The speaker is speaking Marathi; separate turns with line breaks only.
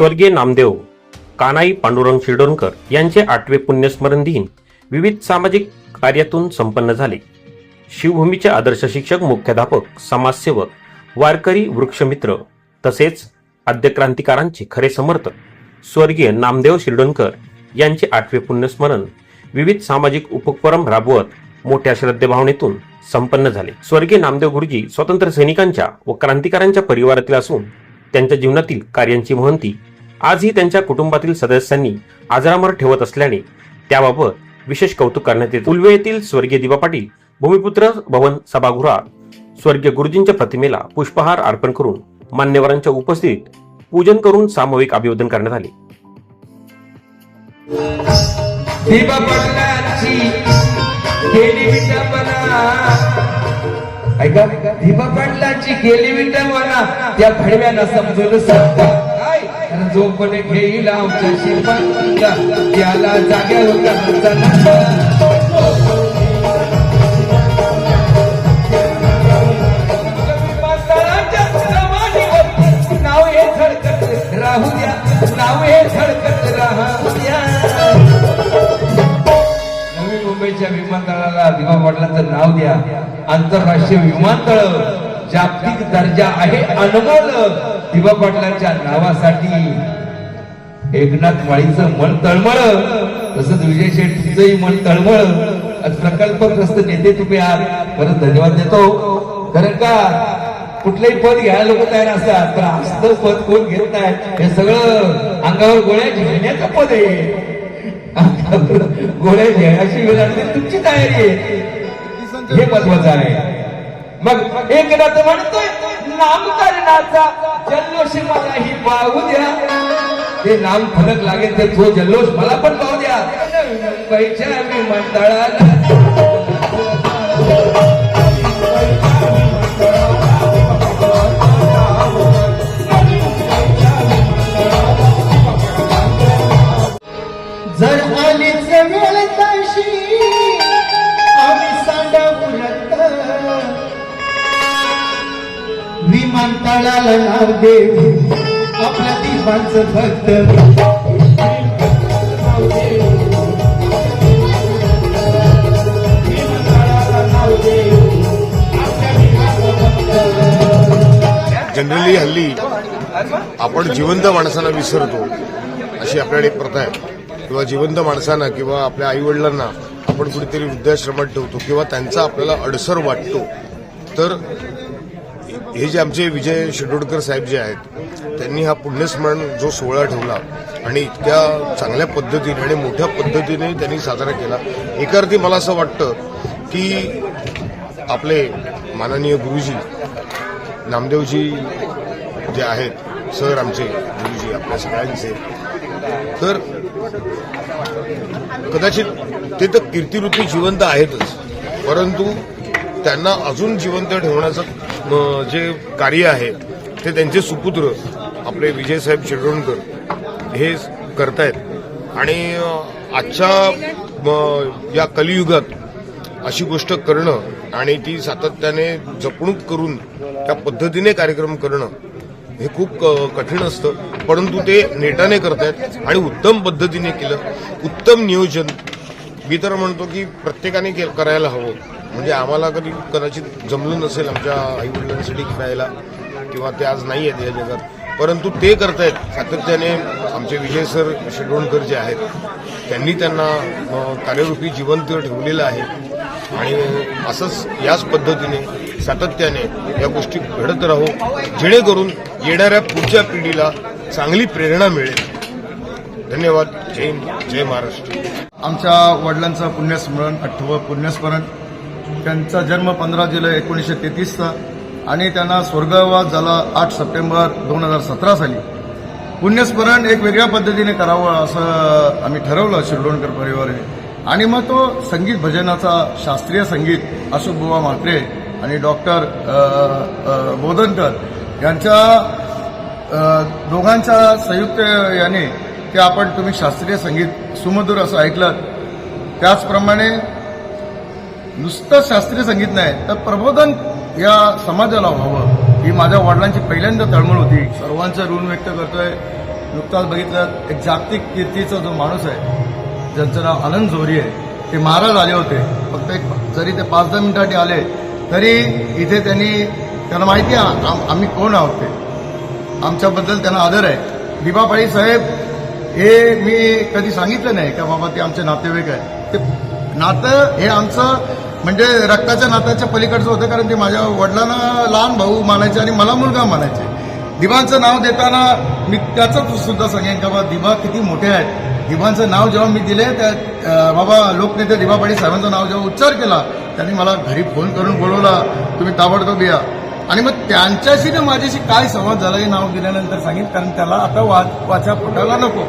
स्वर्गीय नामदेव कानाई पांडुरंग शिरडोणकर यांचे आठवे पुण्यस्मरण दिन विविध सामाजिक कार्यातून संपन्न झाले. शिवभूमीचे आदर्श शिक्षक मुख्याध्यापक समाजसेवक वारकरी वृक्षमित्र तसेच आद्य क्रांतिकारांचे खरे समर्थक स्वर्गीय नामदेव शिरडोणकर यांचे आठवे पुण्यस्मरण विविध सामाजिक उपक्रम राबवत मोठ्या श्रद्धेभावनेतून संपन्न झाले. स्वर्गीय नामदेव गुरुजी स्वतंत्र सैनिकांच्या व क्रांतिकारांच्या परिवारातील असून त्यांच्या जीवनातील कार्यांची महंती आजही त्यांच्या कुटुंबातील सदस्यांनी आजरामर ठेवत असल्याने त्याबाबत विशेष कौतुक करण्यात येते. उलवे येथील स्वर्गीय दिवा पाटील भूमिपुत्र भवन सभागृहात स्वर्गीय गुरुजींच्या प्रतिमेला पुष्पहार अर्पण करून मान्यवरांच्या उपस्थितीत पूजन करून सामूहिक अभिवादन करण्यात आले.
ऐका दिवा पडल्याची केली विटंबना त्या भडव्यानं समजून सांगता काय कारण जो पण घेईल आमच्या शिल्पांना त्याला जाग्या होता. नाव मुंबईच्या विमानतळाला दिवा पाटलांचं नाव द्या. आंतरराष्ट्रीय विमानतळ जागतिक दर्जा आहे अनमोल. दिवा पाटलांच्या नावासाठी एकनाथ माळीचं मन तळमळ तसंच विजय शेठ मन तळमळ. प्रकल्पग्रस्त नेते तुम्ही आहात परत धन्यवाद देतो. कारण का कुठलंही पद घ्यायला लोक तयार असतात पण असतं पद कोण घेत नाही हे सगळं अंगावर गोळ्या घेण्याचं पद आहे. गोळ्या घेण्याची वेळ आली तुमची तयारी आहे. हे महत्वाचं आहे. मग एकदा तर म्हणतोय नामकरणाचा जल्लोष मलाही वाहू द्या. ते नाम फलक लागेल तर तो जल्लोष मला पण पाहू द्या. मुंबईच्या विमानतळाला
जर आलीच वेळ तशी विमानतळाला नाव देऊ आपल्या दिवांचं भक्त
जनरली हल्ली आपण जिवंत माणसांना विसरतो अशी आपल्याकडे एक प्रथा आहे. किंवा जिवंत माणसांना किंवा आपल्या आईवडिलांना आपण कुठेतरी वृद्धाश्रमात ठेवतो किंवा त्यांचा आपल्याला अडसर वाटतो. तर हे जे आमचे विजय शिरोडकर साहेब जे आहेत त्यांनी हा पुण्यस्मरण जो सोहळा ठेवला आणि इतक्या चांगल्या पद्धतीने आणि मोठ्या पद्धतीने त्यांनी साजरा केला. एका अर्थी मला असं वाटतं की आपले माननीय गुरुजी नामदेवजी जे आहेत सर आमचे गुरुजी आपल्या सगळ्यांचे तर कदाचित ते तर कीर्तिरूपी जिवंत आहेतच परंतु त्यांना अजून जिवंत ठेवण्याचं जे कार्य आहे ते त्यांचे सुपुत्र आपले विजयसाहेब शिरडोणकर हे करतायत. आणि आजच्या या कलियुगात अशी गोष्ट करणं आणि ती सातत्याने जपणूक करून त्या पद्धतीने कार्यक्रम करणं हे खूप कठीण असतं. परंतु ते नेटाने करतायत आणि उत्तम पद्धतीने केलं. उत्तम नियोजन. मी तर म्हणतो की प्रत्येकाने के- करायला हवं. म्हणजे आम्हाला कधी कदाचित जमलं नसेल आमच्या आईवडिलांसाठी खेळायला किंवा ते आज नाही आहेत या जगात. परंतु ते करतायत. सातत्याने आमचे विजय सर शिडवणकर जे आहेत त्यांनी त्यांना कार्यरूपी जिवंत ठेवलेलं आहे. आणि असंच याच पद्धतीने सातत्याने या गोष्टी घडत राहू जेणेकरून येणाऱ्या पुढच्या पिढीला चांगली प्रेरणा मिळेल. धन्यवाद. जय जय महाराष्ट्र.
आमच्या वडिलांचं पुण्यस्मरण आठवं पुण्यस्मरण. त्यांचा जन्म पंधरा जुलै एकोणीसशे तेहतीसचा आणि त्यांना स्वर्गवास झाला आठ सप्टेंबर दोन हजार सतरा साली. पुण्यस्मरण एक वेगळ्या पद्धतीने करावं असं आम्ही ठरवलं शिरडोणकर परिवाराने आणि मग तो संगीत भजनाचा शास्त्रीय संगीत अशोक बुवा म्हात्रे आणि डॉक्टर बोधनकर यांच्या दोघांच्या संयुक्त याने ते आपण तुम्ही शास्त्रीय संगीत सुमधुर असं ऐकलं. त्याचप्रमाणे नुसतं शास्त्रीय संगीत नाही तर प्रबोधन या समाजाला व्हावं. ही माझ्या वडिलांची पहिल्यांदा तळमळ होती. सर्वांचं ऋण व्यक्त करतोय. नुकताच बघितलं एक जागतिक कीर्तीचा जो माणूस आहे ज्यांचं नाव आनंद झोरी आहे ते महाराज आले होते. फक्त एक जरी ते पाच दहा मिनिटासाठी आले तरी इथे त्यांनी त्यांना माहिती आहे आम्ही कोण आहोत ते. आमच्याबद्दल त्यांना आदर आहे. दिबापाळी साहेब हे मी कधी सांगितलं नाही का बाबा ते आमचे नातेवाईक आहे ते नातं हे आमचं म्हणजे रक्ताच्या नात्याच्या पलीकडचं होतं कारण ते माझ्या वडिलांना लहान भाऊ मानायचे आणि मला मुलगा मानायचे. दिवांचं नाव देताना मी त्याचं सुद्धा सांगेन का बाबा दिबा किती मोठे आहेत. दिवांचं नाव जेव्हा मी दिले त्या बाबा लोकनेते दिबा पाटील साहेबांचं नाव जेव्हा उच्चार केला त्यांनी मला घरी फोन करून बोलवला तुम्ही ताबडतोब या. आणि मग त्यांच्याशी ना माझ्याशी काय संवाद झाला हे नाव दिल्यानंतर सांगितलं कारण त्याला आता वाच वाचा फुटायला नको.